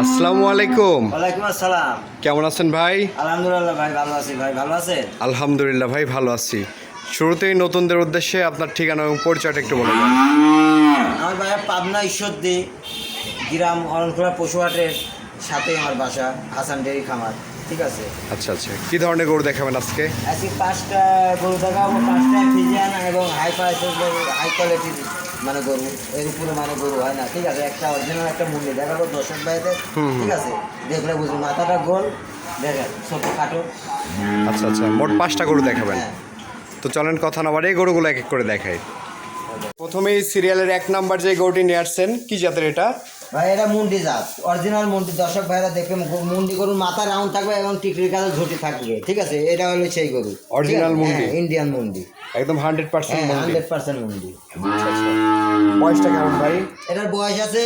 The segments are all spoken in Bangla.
আসসালামু আলাইকুম। ওয়ালাইকুম আসসালাম। কেমন আছেন ভাই? আলহামদুলিল্লাহ ভাই ভালো আছি ভাই ভালো আছেন? আলহামদুলিল্লাহ ভাই ভালো আছি। শুরুতেই নতুনদের উদ্দেশ্যে আপনার ঠিকানা এবং পরিচয়টা একটু বলে দেন। আমার ভাইয়া পাবনা ঈশ্বরদী গ্রাম অরণখোলা পশুহাটের সাথে আমার বাসা হাসান ডেরি খামার। ঠিক আছে। আচ্ছা আচ্ছা। কি ধরনের গরু দেখাবেন আজকে? আজকে পাঁচটা গরু দেখাবো পাঁচটা ফিজিয়ান এবং হাই হাই কোয়ালিটির মানে গরু এর উপরে মানে গরু হয় না ঠিক আছে? একটা অরিজিনাল একটা মূল্য দেখাবো দর্শক ভাইদের ঠিক আছে? দেখলে বুঝুন মাথাটা গোল দেখেন ছোট খাটো। আচ্ছা আচ্ছা মোট পাঁচটা গরু দেখাবেন। হ্যাঁ। তো চলেন কথা না বাড়ে গরুগুলো এক এক করে দেখাই। প্রথমেই সিরিয়ালের এক নাম্বার যে গরুটি নিয়ে আসছেন কি জাতের এটা? ভাই এটা মুন্ডি জাত। অরিজিনাল মুন্ডি। দর্শক ভাইরা দেখবে মুন্ডি গরুর মাথা রাউন্ড থাকবে এবং টিকরির কাছে ঝুটি থাকবে। ঠিক আছে? এটা হলো সেই গরু। Original মুন্ডি? ইন্ডিয়ান মুন্ডি। একদম হান্ড্রেড পার্সেন্ট হ্যাঁ হান্ড্রেড পার্সেন্ট মুন্ডি। বয়সটা কেমন ভাই? এটার বয়স আছে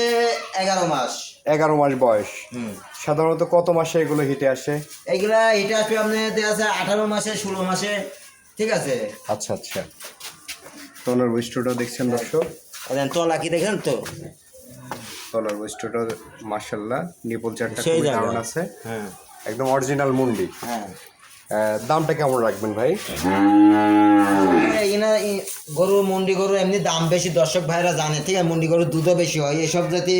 এগারো মাস। এগারো মাস বয়স। হুম। সাধারণত কত মাসে এগুলো হিটে আসে? এইগুলা এটা আসবে আপনি আছে আঠারো মাসে ষোলো মাসে। ঠিক আছে? আচ্ছা আচ্ছা। তলার বৈশিষ্ট্যটা দেখছেন দর্শক। এখন তলা কি দেখেন তো? তলার বৈশিষ্ট্যটা মার্শাল্লাহ নিপল চারটা খুবই দারুণ আছে। হ্যাঁ। একদম অরিজিনাল মুন্ডি। হ্যাঁ। দামটা কেমন রাখবেন ভাই? গরু মন্ডি গরু এমনি দাম বেশি দর্শক ভাইরা জানে ঠিক আছে? মন্ডি গরুর দুধও বেশি হয়। এসব যদি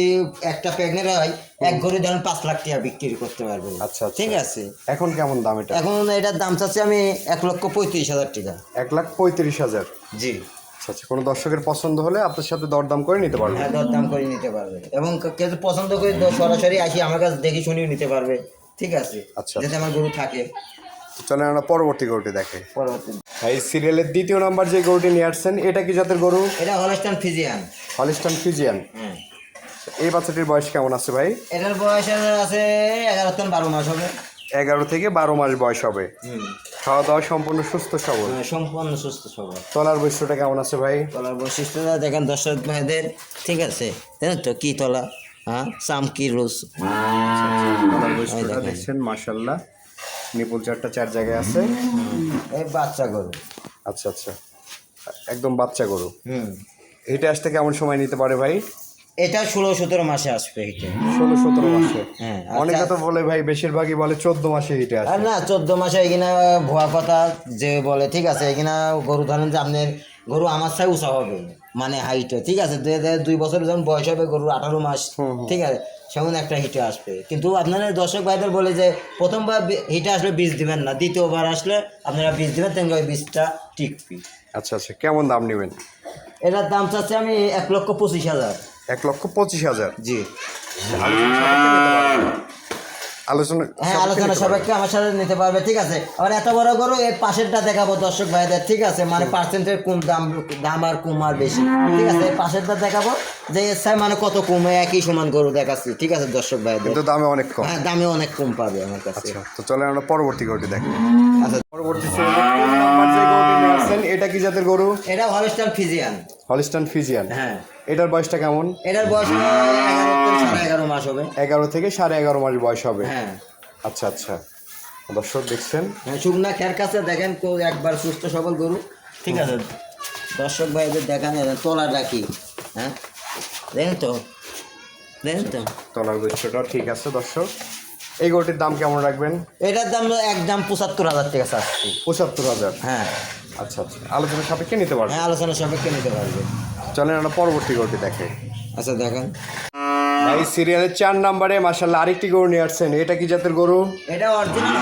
একটা প্রেগনেন্ট হয় এক গরু ধরেন পাঁচ লাখ টাকা বিক্রি করতে পারবে। আচ্ছা, আচ্ছা। ঠিক আছে? এখন কেমন দাম এটা? এখন এটার দাম চাচ্ছি আমি এক লক্ষ পঁয়ত্রিশ হাজার টাকা। এক লাখ পঁয়ত্রিশ হাজার। জি। আচ্ছা আচ্ছা কোনো দর্শকের পছন্দ হলে আপনার সাথে দরদাম করে নিতে পারবেন হ্যাঁ দরদাম করে নিতে পারবে। এবং কেউ পছন্দ করে সরাসরি আসি আমার কাছে দেখে শুনেও নিতে পারবে। ঠিক আছে? আচ্ছা। যাতে আমার গরু থাকে। চলেন আমরা পরবর্তী গরুটি দেখে। পরবর্তী। ভাই সিরিয়ালের দ্বিতীয় নাম্বার যে গরুটি নিয়ে আসছেন এটা কি জাতের গরু? এটা হলস্টান ফিজিয়ান। Holstein Friesian. হ্যাঁ। এই বাচ্চাটির বয়স কেমন আছে ভাই? এটার বয়স আছে এগারো থেকে বারো মাস হবে। এগারো থেকে বারো মাস বয়স হবে। হুম। খাওয়া দাওয়া সম্পূর্ণ সুস্থ সবল? হ্যাঁ, সম্পূর্ণ সুস্থ সবল। তলার বৈশিষ্ট্যটা কেমন আছে ভাই? তলার বৈশিষ্ট্যটা দেখেন দর্শক ভাইদের ঠিক আছে? জানেন তো? কি তলা? হ্যাঁ চামকি রোজ? তলার বৈশিষ্ট্যটা। দেখছেন মাশাল্লাহ নিপুল চারটা চার জায়গায় আছে। এই বাচ্চা গরু। আচ্ছা আচ্ছা। একদম বাচ্চা গরু। হুম। এটা আসতে কেমন সময় নিতে পারে ভাই? এটা ষোলো সতেরো মাসে আসবে এটা ষোলো সতেরো মাসে? হ্যাঁ অনেকে তো বলে ভাই বেশিরভাগই বলে চোদ্দ মাসে হিটে আর আসে। না চোদ্দ মাসে এখানে ভুয়া কথা যে বলে ঠিক আছে এখানে গরু ধরেন যে আপনার গরু আমার চাই উঁচা হবে মানে হাইটে ঠিক আছে? দুই দুই বছর যখন বয়স হবে গরুর আঠারো মাস ঠিক আছে? সেমন একটা হিটে আসবে। কিন্তু আপনারা দর্শক ভাইদের বলে যে প্রথমবার হিটে আসলে বীজ দিবেন না দ্বিতীয়বার আসলে আপনারা বীজ দিবেন তেমনি ওই বীজটা টিকবি। আচ্ছা আচ্ছা কেমন দাম নেবেন? এটার দাম চাচ্ছে আমি এক লক্ষ পঁচিশ হাজার। এক লক্ষ পঁচিশ হাজার। জি। আলোচনা হ্যাঁ আলোচনা আমার সাথে নিতে পারবে ঠিক আছে? আর এত বড় গরু পাশেরটা দেখাবো দর্শক ভাইদের ঠিক আছে? মানে পার্সেন্টের কম দাম দাম আর কম আর বেশি ঠিক আছে? এই পাশেরটা দেখাবো যে মানে কত কমে একই সমান গরু দেখাচ্ছি ঠিক আছে দর্শক ভাইদের? কিন্তু দামে অনেক কম। হ্যাঁ দামে অনেক কম পাবে আমার কাছে। আচ্ছা তো চলেন আমরা পরবর্তী গরুটি দেখি। আচ্ছা। পরবর্তী এটা কি জাতের গরু? এটা হলস্টার ফিজিয়ান হলিস্টান ফিজিয়ান। হ্যাঁ। এটার বয়সটা কেমন? এটার বয়স এগারো মাস হবে। এগারো থেকে সাড়ে এগারো মাস বয়স হবে। হ্যাঁ। আচ্ছা আচ্ছা। দর্শক দেখছেন? হ্যাঁ শুকনা খের কাছে দেখেন একবার সুস্থ সবল গরু। ঠিক আছে? দর্শক ভাইদের দেখান তোলা রাখি হ্যাঁ? দেখেন তো? দেখেন তো? তলার বৈশিষ্ট্যটা ঠিক আছে দর্শক। এই গরুটির দাম কেমন রাখবেন? এটার দাম একদম পঁচাত্তর হাজার টাকা চাচ্ছি। পঁচাত্তর হাজার। হ্যাঁ। আচ্ছা আচ্ছা। আলোচনা সাপেক্ষে নিতে পারবেন হ্যাঁ আলোচনা সাপেক্ষে নিতে পারবে। চলেন আমরা পরবর্তী গরুটি দেখে। আচ্ছা দেখেন। ভাই সিরিয়ালের চার নাম্বারে মাসাল্লাহ আরেকটি গরু নিয়ে আসছেন। এটা কি জাতের গরু? এটা অরিজিনাল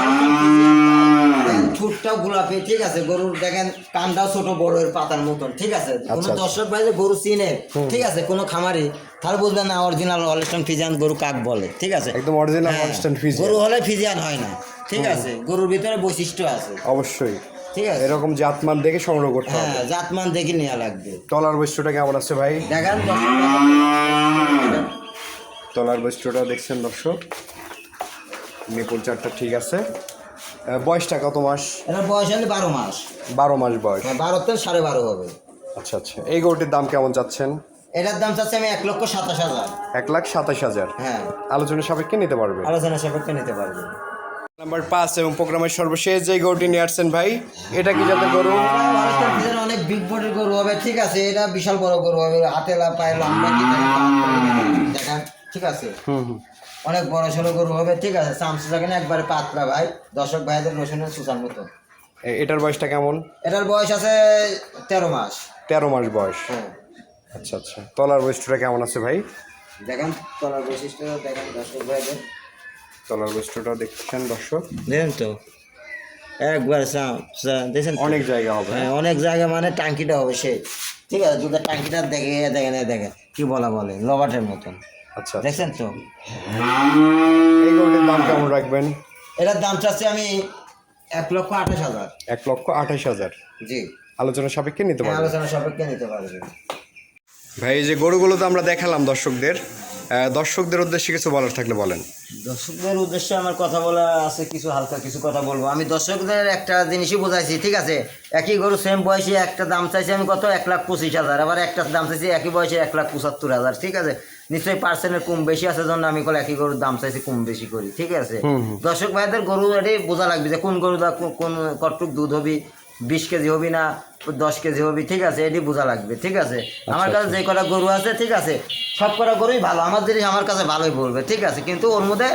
ছুটটাও গোলাপি ঠিক আছে? গরুর দেখেন কানটাও ছোট বড় এর পাতার মতন ঠিক আছে? কোনো আচ্ছা। দর্শক ভাই যে গরু চিনে ঠিক আছে? কোনো খামারি তাহলে বুঝবেন না অরিজিনাল হলস্টন ফিজিয়ান গরু কাক বলে ঠিক আছে? একদম অরিজিনাল হ্যাঁ, কনস্ট্যান্ট ফিজ গরু হলে ফিজিয়ান হয় না ঠিক আছে? গরুর ভিতরে বৈশিষ্ট্য আছে। অবশ্যই। ঠিক আছে? এরকম জাতমান দেখে সংগ্রহ করতে হবে। হ্যাঁ জাতমান দেখে নেওয়া লাগবে। তলার বৈশিষ্ট্যটা কেমন আছে ভাই? দেখেন তলার বৈশিষ্ট্যটা দেখছেন দর্শক? নিপুল চারটা ঠিক আছে। বয়সটা কত মাস? এটার বয়স হলে বারো মাস। বারো মাস বয়স। হ্যাঁ, বারো থেকে সাড়ে বারো হবে। আচ্ছা আচ্ছা। এই গরুটির দাম কেমন চাচ্ছেন? এটার দাম চাচ্ছে আমি এক লক্ষ সাতাশ হাজার। এক লাখ সাতাশ হাজার। হ্যাঁ। আলোচনা সাপেক্ষে নিতে পারবে। আলোচনা সাপেক্ষে নিতে পারবে। নাম্বার পাঁচ এবং প্রোগ্রামের সর্বশেষ যে গরুটি নিয়ে আসছেন ভাই এটা কি জাতের গরু? অনেক বিগ বডির গরু হবে ঠিক আছে? এটা বিশাল বড় গরু হবে হাতে পায়ে লম্বা দেখান ঠিক আছে? অনেক বড় সড়ো গরু হবে ঠিক আছে? যেখানে একবারে পাতলা ভাই। দর্শক ভাইদের রসুনের সুসার মতো। এটার বয়সটা কেমন? এটার বয়স আছে তেরো মাস। তেরো মাস বয়স। হ্যাঁ। আচ্ছা আচ্ছা। তলার বৈশিষ্ট্যটা কেমন আছে ভাই? দেখেন তলার বৈশিষ্ট্য দেখেন দর্শক ভাইদের। তলার বৈশিষ্ট্যটা দেখছেন দর্শক? দেখেন তো। একবার দেখছেন অনেক জায়গা হবে। হ্যাঁ অনেক জায়গায় মানে টাঙ্কিটা হবে সেই। ঠিক আছে দুধের টাঙ্কিটা দেখে দেখেন দেখেন কি বলা বলে? লবাটের মতন। আচ্ছা। দেখছেন তো? এই গরুটির দাম কেমন রাখবেন? এটার দাম চাচ্ছি আমি এক লক্ষ আঠাশ হাজার। এক লক্ষ আঠাশ হাজার। জি। আলোচনা সাপেক্ষে নিতে হ্যাঁ, পারবেন। আলোচনা সাপেক্ষে নিতে পারবে ভাই এই যে গরুগুলো তো আমরা দেখালাম দর্শকদের। দর্শকদের উদ্দেশ্যে কিছু বলার থাকলে বলেন। দর্শকদের উদ্দেশ্যে আমার কথা বলা আছে কিছু হালকা কিছু কথা বলব। আমি দর্শকদের একটা জিনিসই বোঝাইছি ঠিক আছে? একই গরু সেম বয়সে একটা দাম চাইছি আমি কত? এক লাখ পঁচিশ হাজার। আবার একটা দাম চাইছি একই বয়সে এক লাখ পঁচাত্তর হাজার ঠিক আছে? নিশ্চয়ই পার্সেন্টের কম বেশি আছে জন্য আমি কল একই গরুর দাম চাইছি কম বেশি করি ঠিক আছে? দর্শক ভাইদের গরু এটাই বোঝা লাগবে যে কোন গরু কোন কটুক দুধ হবি বিশ কেজি হবি না দশ কেজি হবি ঠিক আছে এটি বোঝা লাগবে ঠিক আছে? আমার কাছে যে কটা গরু আছে ঠিক আছে সব কটা গরুই ভালো আমার জিনিস আমার কাছে ভালোই বলবে ঠিক আছে? কিন্তু ওর মধ্যে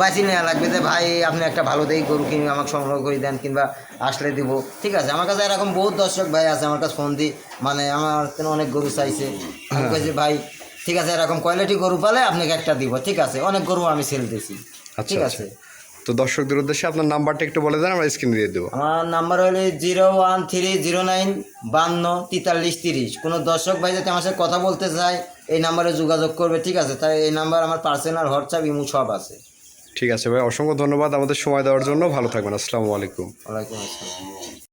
বাঁচি নেওয়া লাগবে যে ভাই আপনি একটা ভালো দেই গরু কিনে আমাকে সংগ্রহ করে দেন কিংবা আসলে দিব। ঠিক আছে? আমার কাছে এরকম বহুত দর্শক ভাই আছে আমার কাছে ফোন দি মানে আমার অনেক গরু চাইছে। আমি কইছি ভাই ঠিক আছে এরকম কোয়ালিটি গরু পালে আপনাকে একটা দিব ঠিক আছে? অনেক গরু আমি সেল দিছি আচ্ছা, ঠিক আচ্ছা। আছে তো দর্শকদের উদ্দেশ্যে আপনার নাম্বারটা একটু বলে দেন আমরা স্ক্রিনে দিয়ে দেবো। আমার নাম্বার হলো zero one three zero nine বান্ন তেতাল্লিশ তিরিশ কোনো দর্শক ভাই যাতে আমার সাথে কথা বলতে চায় এই নাম্বারে যোগাযোগ করবে ঠিক আছে? তাই এই নাম্বার আমার পার্সোনাল হোয়াটসঅ্যাপ ইমু সব আছে। ঠিক আছে ভাই অসংখ্য ধন্যবাদ আমাদের সময় দেওয়ার জন্য। ভালো থাকবেন আসসালামু আলাইকুম। ওয়ালাইকুম আসসালাম।